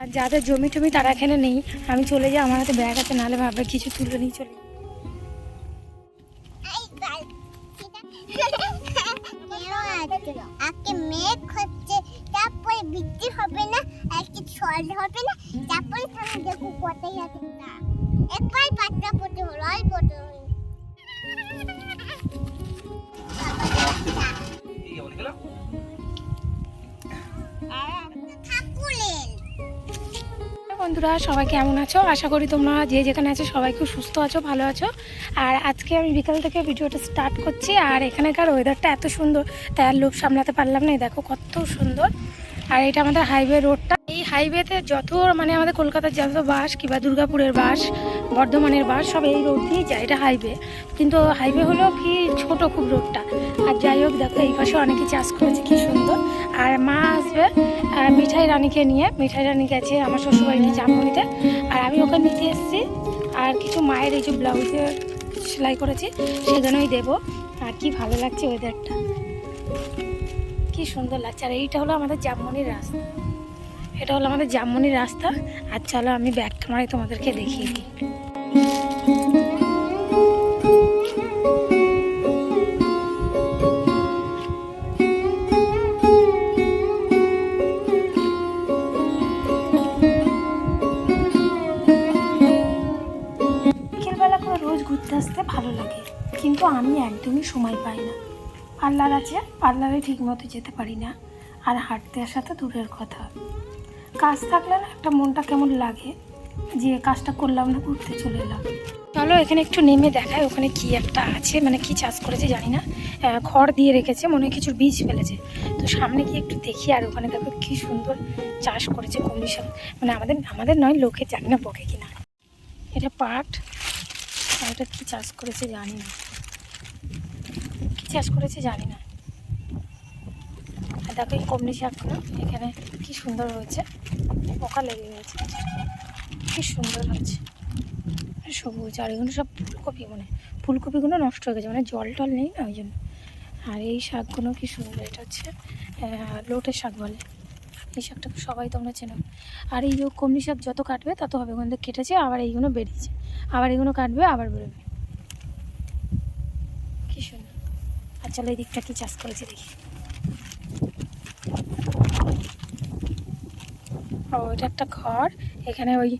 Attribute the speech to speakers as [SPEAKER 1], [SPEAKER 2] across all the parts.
[SPEAKER 1] আর যাদের জমি টমি তারা এখানে নেই, আমি চলে যাই, আমার হাতে ব্যাগ আছে, নাহলে ভাববে কিছু তুলে নিয়ে চলে
[SPEAKER 2] হচ্ছে তারপরে বৃষ্টি হবে না হবে না পড়তে হলো
[SPEAKER 1] বন্ধুরা, সবাই কেমন আছো? আশা করি তোমরা যে যেখানে আছো সবাই খুব সুস্থ আছো, ভালো আছো। আর আজকে আমি বিকাল থেকে ভিডিওটা স্টার্ট করছি, আর এখানকার ওয়েদারটা এত সুন্দর তাই আর লোভ সামলাতে পারলাম না। দেখো কত সুন্দর। আর এটা আমাদের হাইওয়ে রোডটা হাইওয়েতে যত মানে আমাদের কলকাতার যত বাস, কিংবা দুর্গাপুরের বাস, বর্ধমানের বাস, সব এই রোড দিয়েই যায়, এটা হাইওয়ে কিন্তু হাইওয়ে হলো কি, ছোট খুব রোডটা আর যাই হোক, দেখো এই পাশে অনেকে চাষ করেছে, কি সুন্দর। আর মা আসবে মিঠাই রানীকে নিয়ে, মিঠাই রানী গেছে আমার শ্বশুরবাড়িতে জামুনিতে আর আমি ওকে নিতে এসেছি, আর কিছু মায়ের এই যে ব্লাউজের সেলাই করেছি, সেখানেই দেবো। আর কি ভালো লাগছে ওয়েদারটা কি সুন্দর লাগছে। আর এইটা হলো আমাদের জামমনির রাস্তা। এটা হলো আমাদের জামমনির রাস্তা। আর চলো আমি ব্যাগ ক্যামেরায় তোমাদেরকে দেখিয়ে দিই। বিকেলবেলা করে রোজ ঘুরতে আসতে ভালো লাগে, কিন্তু আমি একদমই সময় পাই না। পার্লার আছে, পার্লারে ঠিক মতো যেতে পারি না। আর হাঁটতে আসা তো দূরের কথা। কাজ থাকলে না একটা মনটা কেমন লাগে যে কাজটা করলাম না ঘুরতে চলে এলাম। চলো এখানে একটু নেমে দেখায় ওখানে কি একটা আছে মানে কি চাষ করেছে জানি না। খড় দিয়ে রেখেছে, মনে হয় কিছুর বীজ ফেলেছে। তো সামনে গিয়ে একটু দেখি আর ওখানে দেখো কি সুন্দর চাষ করেছে কন্ডিশন মানে আমাদের আমাদের নয়, লোকে জানি না বকে কিনা। এটা পাট। আর এটা কি চাষ করেছে জানি না। কি চাষ করেছে জানি না। দেখো এই কমনি শাকগুলো, এখানে কি সুন্দর হয়েছে। পোকা লেগে গেছে। কি সুন্দর হয়েছে। সবুজ, আর এগুলো সব ফুলকপি মানে ফুলকপিগুলো নষ্ট হয়ে গেছে মানে জল টল নেই না, ওই জন্য। আর এই শাকগুলো কি সুন্দর, এটা হচ্ছে লোটের শাক বলে। এই শাকটা সবাই তোমরা চেনো। আর এই কমনি শাক যত কাটবে, তত হবে। ওখান থেকে কেটেছে, আবার এইগুলো বেরিয়েছে। আবার এগুলো কাটবে, আবার বেরোবে। কি সুন্দর। আর চলো এই দিকটা কি চাষ করেছে দেখি। ও, এটা একটা ঘর। এখানে ওই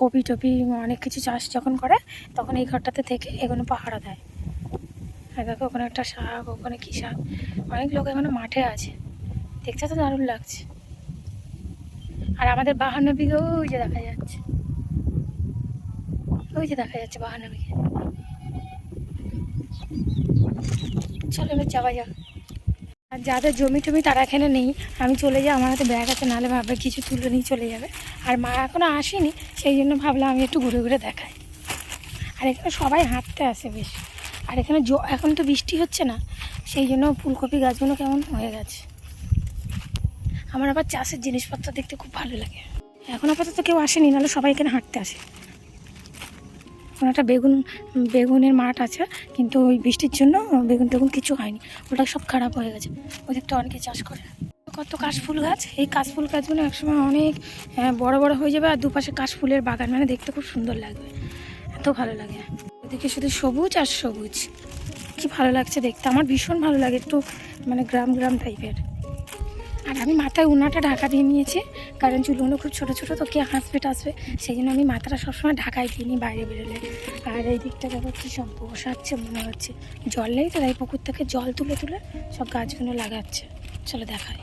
[SPEAKER 1] কপি টপি অনেক কিছু চাষ যখন করে, তখন এই ঘরটাতে থেকে এগুলো পাহারা দেয়। আর দেখো ওখানে একটা শাক, ওখানে কী শাক। অনেক লোক এখানে মাঠে আছে। দেখতে তো দারুণ লাগছে। আর আমাদের বাহান্ন বিঘে, ওই যে দেখা যাচ্ছে। ওই যে দেখা যাচ্ছে বাহান্ন বিঘে। চলো এবার যাওয়া যাক। আর যাদের জমি টমি তারা এখানে নেই, আমি চলে যাই, আমার হাতে ব্যাগ আছে, নাহলে ভাববে কিছু তুলে নিয়ে চলে যাবে। আর মা এখনও আসেনি, সেই জন্য ভাবলাম আমি একটু ঘুরে ঘুরে দেখাই। আর এখানে সবাই হাঁটতে আসে বেশ। আর এখানে এখন তো বৃষ্টি হচ্ছে না, সেই জন্য ফুলকপি গাছগুলো কেমন হয়ে গেছে। আমার আবার চাষের জিনিসপত্র দেখতে খুব ভালো লাগে। এখন আপাতত কেউ আসেনি, নাহলে সবাই এখানে হাঁটতে আসে। ওখানে একটা বেগুন বেগুনের মাঠ আছে কিন্তু ওই বৃষ্টির জন্য বেগুন টেগুন কিছু হয়নি। ওটা সব খারাপ হয়ে গেছে। ওদিকটা অনেকে চাষ করে। কত কাশফুল গাছ। এই কাশফুল গাছগুলো একসময় অনেক আহ, বড় বড় হয়ে যাবে আর দুপাশে কাশফুলের বাগান। মানে দেখতে খুব সুন্দর লাগবে। এত ভালো লাগে। ওদিকে শুধু সবুজ আর সবুজ। কি ভালো লাগছে দেখতে। আমার ভীষণ ভালো লাগে একটু মানে গ্রাম গ্রাম টাইপের আর আমি মাথায় উনাটা ঢাকা দিয়ে নিয়েছি। কারণ চুলগুলো খুব ছোটো ছোটো তো কে হাসবে টাসবে? সেই জন্য আমি মাথাটা সবসময় ঢাকাই দিইনি বাইরে বেরোলে। আর এই দিকটা দেখো কী সব বসাচ্ছে, মনে হচ্ছে। জল নেই তো পুকুর থেকে জল তুলে তুলে সব গাছগুলো লাগাচ্ছে। চলো দেখায়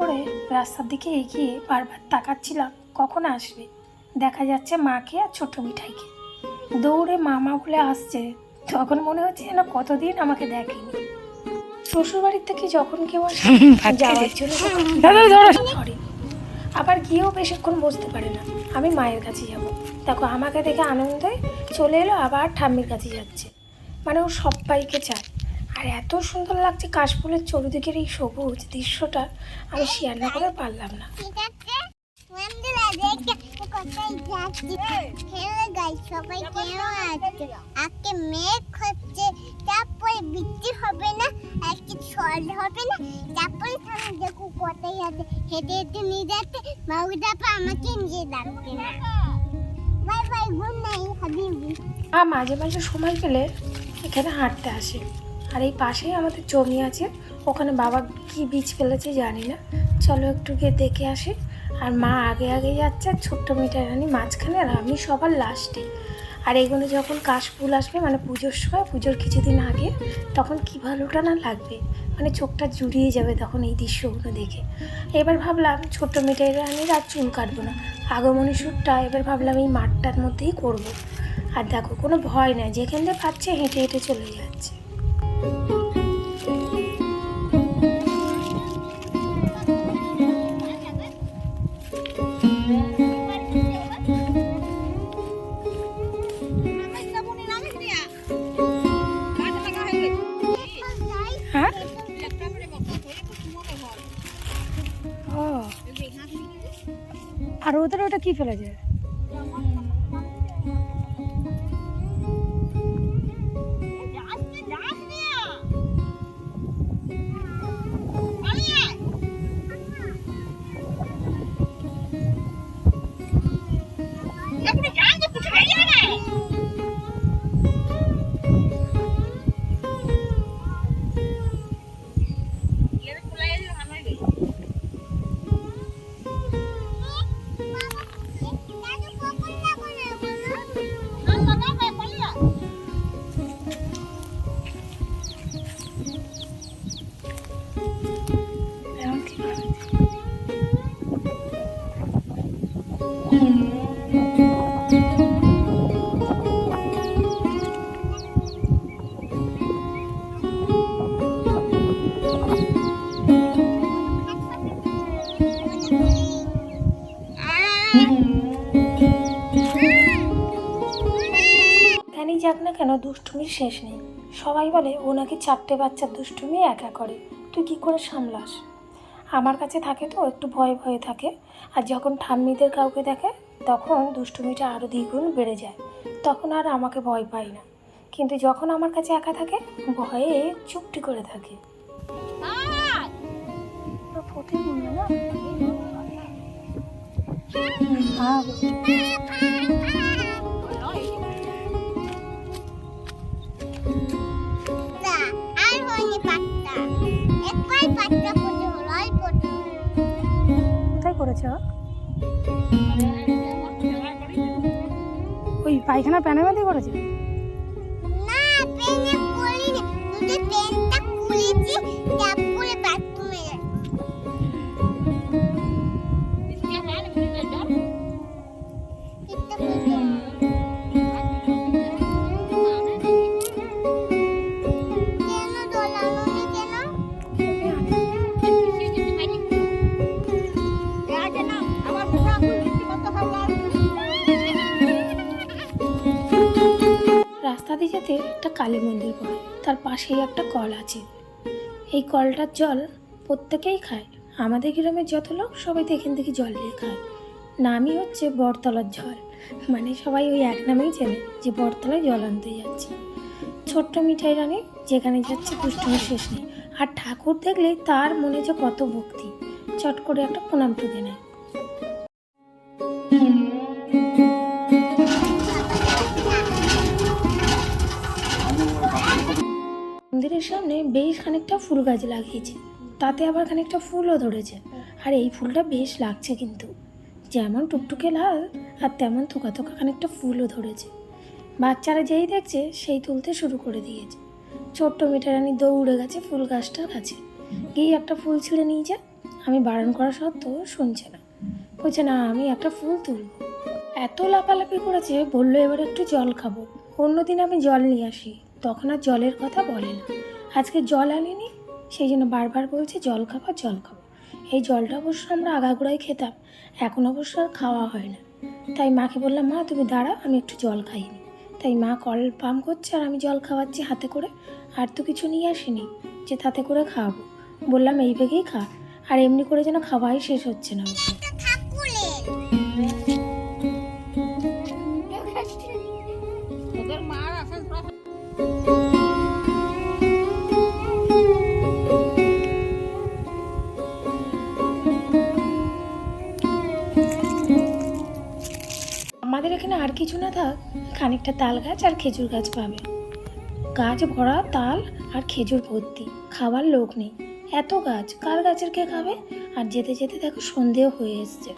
[SPEAKER 1] করে রাস্তার দিকে এগিয়ে বারবার তাকাচ্ছিলাম কখন আসবে? দেখা যাচ্ছে মাকে আর ছোট মিঠাইকে। দৌড়ে মামা বলে আসছে তখন মনে হচ্ছে যেন কতদিন আমাকে দেখেনি। শ্বশুর বাড়ির থেকে যখন কেউ আসে যাওয়ার জন্য সরি আবার গিয়েও বেশিক্ষণ বসতে পারে না। আমি মায়ের কাছে যাব। দেখো আমাকে দেখে আনন্দে চলে এলো আবার ঠাম্মির কাছে যাচ্ছে। মানে ও সবাইকে চায়। আর এত সুন্দর লাগছে কাশফুলের চতুর্দিকের এই সবুজ দৃশ্যটা আমি শেয়ার না করে পারলাম না।
[SPEAKER 2] সবাই মেঘ হচ্ছে হবে না হবে না তারপরে হেঁটে আমাকে নিয়ে
[SPEAKER 1] আর মাঝে মাঝে সময় পেলে এখানে হাঁটতে আসে। আর এই পাশেই আমাদের জমি আছে। ওখানে বাবা কি বীজ ফেলেছে জানি না। চলো একটু গিয়ে দেখে আসি। আর মা আগে আগে যাচ্ছে, আর ছোট্ট মেয়েটা রানি মাঝখানে, আর আমি সবার লাস্টে। আর এগুলো যখন কাশফুল আসবে মানে পুজোর সময়, পুজোর কিছুদিন আগে, তখন কী ভালোটা না লাগবে? মানে চোখটা জুড়িয়ে যাবে তখন এই দৃশ্যগুলো দেখে। এবার ভাবলাম ছোট্ট মেয়েটাই রানির আর চুল কাটবো না। আগমনী শ্যুটটা এবার ভাবলাম এই মাঠটার মধ্যেই করব। আর দেখো, কোনো ভয় নাই, যেখান দিয়ে পাচ্ছে হেঁটে হেঁটে চলে যাচ্ছে। আর ওদের ওটা কি ফেলেছে? এরকম যাক না কেন, দুষ্টুমির শেষ নেই। সবাই বলে, ও নাকি চারটে বাচ্চার দুষ্টুমি একা করে। তুই কি করে সামলাস? আমার কাছে থাকে তো, একটু ভয় ভয়ে থাকে। আর যখন ঠাম্মিদের কাউকে দেখে, তখন দুষ্টুমিটা আরও দ্বিগুণ বেড়ে যায়। তখন আর আমাকে ভয় পাই না। কিন্তু যখন আমার কাছে একা থাকে, ভয়ে চুপটি করে থাকে।
[SPEAKER 2] পাত্তা একবার পাত্তা
[SPEAKER 1] করেছ ওই পায়খানা প্যানে মধ্যে করেছে?
[SPEAKER 2] না পেনে করিনি শুধু পেনটা খুলেছি
[SPEAKER 1] যেতে একটা কালী মন্দির পড়ে, তার পাশেই একটা কল আছে। এই কলটার জল প্রত্যেকেই খায়। আমাদের গ্রামের যত লোক সবাই তো এখান থেকে জল নিয়ে খায়। নামই হচ্ছে বটতলার জল মানে সবাই ওই এক নামেই চেনে যে বটতলায় জল আনতে যাচ্ছে। ছোট্ট মিঠাই রানী যেখানে যাচ্ছে দুষ্টুমি শেষ নেই। আর ঠাকুর দেখলে তার মনে যে কত ভক্তি। চট করে একটা প্রণাম টুকে নেয়। সামনে বেশ খানিকটা ফুল গাছ লাগিয়েছে। তাতে আবার খানিকটা ফুলও ধরেছে। আর এই ফুলটা বেশ লাগছে কিন্তু। যেমন টুকটুকে লাল, আর তেমন থোকা থোকা খানিকটা ফুলও ধরেছে। বাচ্চারা যেই দেখছে, সেই তুলতে শুরু করে দিয়েছে। ছোট্ট মিঠারানি দৌড়ে গেছে ফুল গাছটার কাছে। গিয়ে একটা ফুল ছিঁড়ে নিয়ে যা আমি বারণ করা সত্ত্বেও শুনছে না। বলছে, না, আমি একটা ফুল তুলব। এত লাফালাফি করেছে, বলল, এবার একটু জল খাব। অন্যদিন আমি জল নিয়ে আসি। তখন আর জলের কথা বলে না। আজকে জল আনিনি, সেই জন্য বারবার বলছে জল খাব জল খাব। এই জলটা অবশ্য আমরা আগাগোড়াই খেতাম, এখন অবশ্য আর খাওয়া হয় না। তাই মাকে বললাম, মা, তুমি দাঁড়াও, আমি একটু জল খাইনি। তাই মা কল পাম্প করছে আর আমি জল খাওয়াচ্ছি হাতে করে, আর তো কিছু নিয়ে আসিনি যে তাতে করে খাওয়াবো। বললাম, এই বেগেই খা। আর এমনি করে যেন খাওয়াই শেষ হচ্ছে না। এখানে আর কিছু না থাক, খানিকটা তাল গাছ আর খেজুর গাছ পাবে। গাছ ভরা তাল আর খেজুর ভর্তি, খাবার লোক নেই। এত গাছ, কার গাছের কে খাবে? আর যেতে যেতে দেখো সন্ধেও হয়ে এসছে।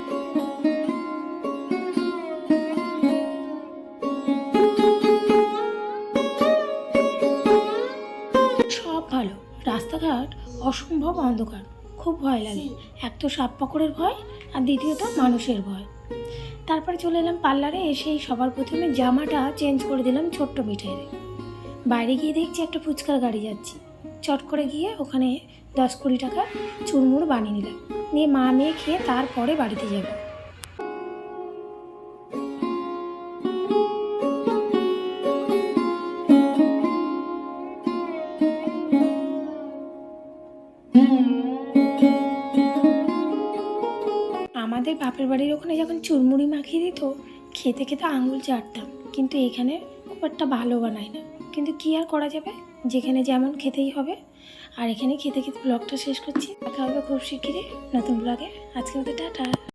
[SPEAKER 1] সব ভালো, রাস্তাঘাট অসম্ভব অন্ধকার, খুব ভয় লাগে। এক তো সাপ পাকড়ের ভয়, আর দ্বিতীয়ত মানুষের ভয়। তারপরে চলে এলাম পার্লারে এসেই সবার প্রথমে জামাটা চেঞ্জ করে দিলাম ছোট্ট মিঠাইরে বাইরে গিয়ে দেখছি একটা ফুচকার গাড়ি যাচ্ছি। চট করে গিয়ে ওখানে দশ কুড়ি টাকা চুরমুড় বানিয়ে নিলাম। নিয়ে মা মেয়ে খেয়ে তারপরে বাড়িতে যাব। বাপের বাড়ির ওখানে যখন চুরমুড়ি মাখিয়ে দিত, খেতে খেতে আঙুল চাটতাম। কিন্তু এখানে খুব একটা ভালো বানায় না। কিন্তু কি আর করা যাবে? যেখানে যেমন খেতেই হবে। আর এখানে খেতে খেতে ব্লগটা শেষ করছি। দেখা হবে খুব শিগগিরই নতুন ব্লগে আজকে মতো টাটা।